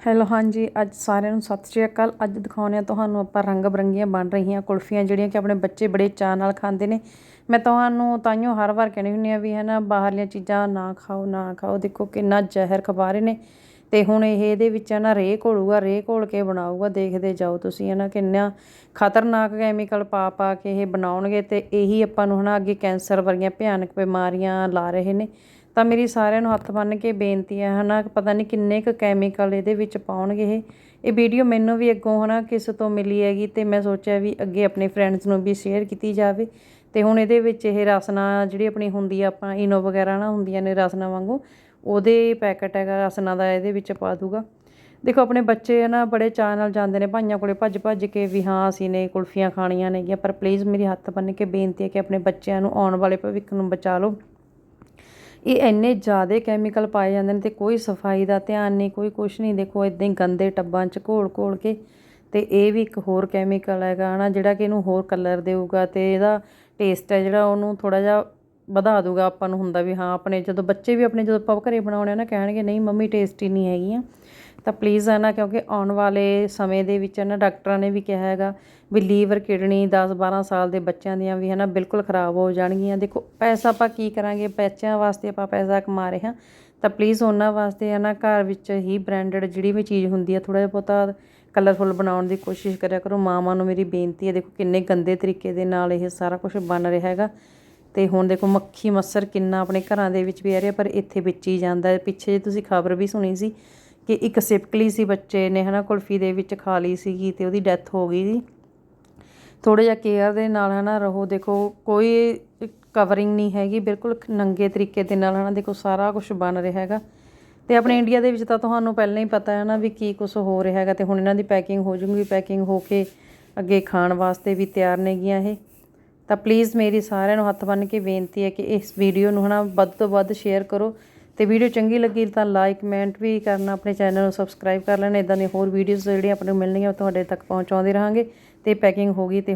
Hello, ਹਾਂਜੀ, ਅੱਜ ਸਾਰਿਆਂ ਨੂੰ ਸਤਿ ਸ਼੍ਰੀ ਅਕਾਲ। ਅੱਜ ਦਿਖਾਉਂਦੇ ਆ ਤੁਹਾਨੂੰ ਆਪਾਂ ਰੰਗ ਬਰੰਗੀਆਂ ਬਣ ਰਹੀਆਂ ਕੁਲਫੀਆਂ, ਜਿਹੜੀਆਂ ਕਿ ਆਪਣੇ ਬੱਚੇ ਬੜੇ ਚਾਅ ਨਾਲ ਖਾਂਦੇ ਨੇ। ਮੈਂ ਤੁਹਾਨੂੰ ਤਾਈਓ ਹਰ ਵਾਰ ਕਹਿੰਦੀ ਹੁੰਦੀ ਆ ਵੀ ਹੈ ਨਾ, ਬਾਹਰਲੀਆਂ ਚੀਜ਼ਾਂ ਨਾ ਖਾਓ ਨਾ ਖਾਓ। ਦੇਖੋ ਕਿੰਨਾ ਜ਼ਹਿਰ ਖਵਾ ਰਹੇ ਨੇ। ਤੇ ਹੁਣ ਇਹ ਇਹਦੇ ਵਿੱਚ ਨਾ ਰੇਹ ਘੋਲੂਗਾ ਰੇਹ ਘੋਲ ਕੇ ਬਣਾਊਗਾ। ਦੇਖਦੇ ਜਾਓ ਤੁਸੀਂ ਹੈ ਨਾ, ਕਿੰਨਾ ਖਤਰਨਾਕ ਕੈਮੀਕਲ ਪਾ ਪਾ ਕੇ ਇਹ ਬਣਾਉਣਗੇ। ਤੇ ਇਹੀ ਆਪਾਂ ਨੂੰ ਹਨਾ ਅੱਗੇ ਕੈਂਸਰ ਵਰਗੀਆਂ ਭਿਆਨਕ ਬਿਮਾਰੀਆਂ ਲਾ ਰਹੇ ਨੇ। ਤਾਂ ਮੇਰੀ ਸਾਰਿਆਂ ਨੂੰ ਹੱਥ ਬੰਨ੍ਹ ਕੇ ਬੇਨਤੀ ਹੈ, ਹਨਾ, ਪਤਾ ਨਹੀਂ ਕਿੰਨੇ ਕੁ ਕੈਮੀਕਲ ਇਹਦੇ ਵਿੱਚ ਪਾਉਣਗੇ ਇਹ। ਇਹ ਵੀਡੀਓ ਮੈਨੂੰ ਵੀ ਅੱਗੋਂ, ਹਨਾ, ਕਿਸ ਤੋਂ ਮਿਲੀ ਹੈਗੀ ਤੇ ਮੈਂ ਸੋਚਿਆ ਵੀ ਅੱਗੇ ਆਪਣੇ ਫਰੈਂਡਸ ਨੂੰ ਵੀ ਸ਼ੇਅਰ ਕੀਤੀ ਜਾਵੇ। ਤੇ ਹੁਣ ਇਹਦੇ ਵਿੱਚ ਇਹ ਰਸਨਾ ਜਿਹੜੀ ਆਪਣੀ ਹੁੰਦੀ ਆ, ਆਪਾਂ ਇਨੋ ਵਗੈਰਾ ਨਾ ਹੁੰਦੀਆਂ ਨੇ ਰਸਨਾ ਵਾਂਗੂ, ਉਹਦੇ ਪੈਕਟ ਹੈਗਾ, ਰਸਨਾ ਦਾ ਇਹਦੇ ਵਿੱਚ ਪਾ ਦੂਗਾ। ਦੇਖੋ, ਆਪਣੇ ਬੱਚੇ ਨਾ ਬੜੇ ਚਾਅ ਨਾਲ ਜਾਂਦੇ ਨੇ, ਭਾਈਆਂ ਕੋਲੇ ਭੱਜ ਭੱਜ ਕੇ ਵੀ ਹਾਂ, ਅਸੀਂ ਨੇ ਕੁਲਫੀਆਂ ਖਾਣੀਆਂ ਨੇਗੀਆਂ, ਪਰ ਪਲੀਜ਼ ਮੇਰੀ ਹੱਥ ਬੰਨ੍ਹ ਕੇ ਬੇਨਤੀ ਹੈ ਕਿ ਆਪਣੇ ਬੱਚਿਆਂ ਨੂੰ ਆਉਣ ਵਾਲੇ ਭਵਿੱਖ ਨੂੰ ਬਚਾ ਲਓ। ਇਹ ਇੰਨੇ ਜ਼ਿਆਦਾ ਕੈਮੀਕਲ ਪਾਏ ਜਾਂਦੇ ਨੇ ਤੇ ਕੋਈ ਸਫ਼ਾਈ ਦਾ ਧਿਆਨ ਨਹੀਂ, ਕੋਈ ਕੁਛ ਨਹੀਂ। ਦੇਖੋ ਇਦਾਂ ਹੀ ਗੰਦੇ ਟੱਬਾਂ 'ਚ ਘੋਲ ਘੋਲ ਕੇ ਤੇ ਇਹ ਵੀ ਇੱਕ ਹੋਰ ਕੈਮੀਕਲ ਹੈਗਾ ਹਨਾ, ਜਿਹੜਾ ਕਿ ਇਹਨੂੰ ਹੋਰ ਕਲਰ ਦੇਊਗਾ ਤੇ ਇਹਦਾ ਟੇਸਟ ਹੈ ਜਿਹੜਾ ਉਹਨੂੰ ਥੋੜਾ ਜਿਹਾ ਵਧਾ ਦੂਗਾ ਆਪਾਂ ਨੂੰ ਹੁੰਦਾ ਵੀ ਹਾਂ, ਆਪਣੇ ਜਦੋਂ ਬੱਚੇ ਵੀ ਆਪਣੇ ਜਦੋਂ ਆਪਾਂ ਘਰੇ ਬਣਾਉਣੇ ਆ ਨਾ, ਕਹਿਣਗੇ, ਨਹੀਂ, ਮੰਮੀ ਟੇਸਟੀ ਨਹੀਂ ਹੈਗੀਆਂ। ਤਾਂ ਪਲੀਜ਼ ਹੈ ਨਾ, ਕਿਉਂਕਿ ਆਉਣ ਵਾਲੇ ਸਮੇਂ ਦੇ ਵਿੱਚ ਨਾ, ਡਾਕਟਰਾਂ ਨੇ ਵੀ ਕਿਹਾ ਹੈਗਾ ਵੀ ਲੀਵਰ, ਕਿਡਨੀ 10 12 ਸਾਲ ਦੇ ਬੱਚਿਆਂ ਦੀਆਂ ਵੀ ਹੈ ਨਾ, ਬਿਲਕੁਲ ਖਰਾਬ ਹੋ ਜਾਣਗੀਆਂ। ਦੇਖੋ, ਪੈਸਾ ਆਪਾਂ ਕੀ ਕਰਾਂਗੇ? ਬੱਚਿਆਂ ਵਾਸਤੇ ਆਪਾਂ ਪੈਸਾ ਕਮਾ ਰਹੇ ਹਾਂ। ਤਾਂ ਪਲੀਜ਼ ਉਹਨਾਂ ਵਾਸਤੇ ਹੈ ਨਾ, ਘਰ ਵਿੱਚ ਹੀ ਬ੍ਰਾਂਡਡ ਜਿਹੜੀ ਵੀ ਚੀਜ਼ ਹੁੰਦੀ ਹੈ ਥੋੜਾ ਜਿਹਾ ਬਹੁਤਾ ਕਲਰਫੁਲ ਬਣਾਉਣ ਦੀ ਕੋਸ਼ਿਸ਼ ਕਰਿਆ ਕਰੋ। ਮਾਵਾਂ ਨੂੰ ਮੇਰੀ ਬੇਨਤੀ ਹੈ, ਦੇਖੋ ਕਿੰਨੇ ਗੰਦੇ ਤਰੀਕੇ ਦੇ ਨਾਲ ਇਹ ਸਾਰਾ ਕੁਝ ਬਣ ਰਿਹਾ ਹੈਗਾ। ਤੇ ਹੁਣ ਦੇਖੋ ਮੱਖੀ, ਮੱਸਰ ਕਿੰਨਾ ਆਪਣੇ ਘਰਾਂ ਦੇ ਵਿੱਚ ਵੀ ਆ ਰਿਹਾ, ਪਰ ਇੱਥੇ ਵਿੱਚ ਹੀ ਜਾਂਦਾ। ਪਿੱਛੇ ਜੇ ਤੁਸੀਂ ਖਬਰ ਵੀ ਸੁਣੀ ਸੀ ਕਿ ਇੱਕ ਸਿਪਕਲੀ ਸੀ ਬੱਚੇ ਨੇ, ਹਨਾ, ਕੁਲਫੀ ਦੇ ਵਿੱਚ ਖਾ ਲਈ ਸੀਗੀ ਤੇ ਉਹਦੀ ਡੈਥ ਹੋ ਗਈ ਸੀ। ਥੋੜਾ ਜਿਹਾ ਕੇਅਰ ਦੇ ਨਾਲ, ਹਨਾ, ਰਹੋ, ਦੇਖੋ, ਕੋਈ ਕਵਰਿੰਗ ਨਹੀਂ ਹੈਗੀ, ਬਿਲਕੁਲ ਨੰਗੇ ਤਰੀਕੇ ਦੇ ਨਾਲ, ਹਨਾ, ਦੇਖੋ, ਸਾਰਾ ਕੁਝ ਬਣ ਰਿਹਾ ਹੈਗਾ। ਤੇ ਆਪਣੇ ਇੰਡੀਆ ਦੇ ਵਿੱਚ ਤਾਂ ਤੁਹਾਨੂੰ ਪਹਿਲਾਂ ਹੀ ਪਤਾ ਹੈ ਨਾ ਵੀ ਕੀ ਕੁਝ ਹੋ ਰਿਹਾ ਹੈਗਾ ਤੇ ਹੁਣ ਇਹਨਾਂ ਦੀ ਪੈਕਿੰਗ ਹੋ ਜੂਗੀ, ਪੈਕਿੰਗ ਹੋ ਕੇ ਅੱਗੇ ਖਾਣ ਵਾਸਤੇ ਵੀ ਤਿਆਰ ਨੇਗੀਆਂ ਇਹ। ਤਾਂ ਪਲੀਜ਼ ਮੇਰੀ ਸਾਰਿਆਂ ਨੂੰ ਹੱਥ ਬੰਨ੍ਹ ਕੇ ਬੇਨਤੀ ਹੈ ਕਿ ਇਸ ਵੀਡੀਓ ਨੂੰ, ਹਨਾ, ਵੱਧ ਤੋਂ ਵੱਧ ਸ਼ੇਅਰ ਕਰੋ। ਤੇ ਵੀਡੀਓ ਚੰਗੀ ਲੱਗੀ ਤਾਂ ਲਾਈਕ ਕਮੈਂਟ ਵੀ ਕਰਨਾ, ਆਪਣੇ ਚੈਨਲ ਨੂੰ ਸਬਸਕ੍ਰਾਈਬ ਕਰ ਲੈਣਾ। ਇਦਾਂ ਦੀਆਂ ਹੋਰ ਵੀਡੀਓਜ਼ ਜਿਹੜੀਆਂ ਆਪਾਂ ਨੂੰ ਮਿਲਣਗੀਆਂ ਉਹ ਤੁਹਾਡੇ ਤੱਕ ਪਹੁੰਚਾਉਂਦੇ ਰਹਾਂਗੇ ਤੇ ਪੈਕਿੰਗ ਹੋ ਗਈ ਤੇ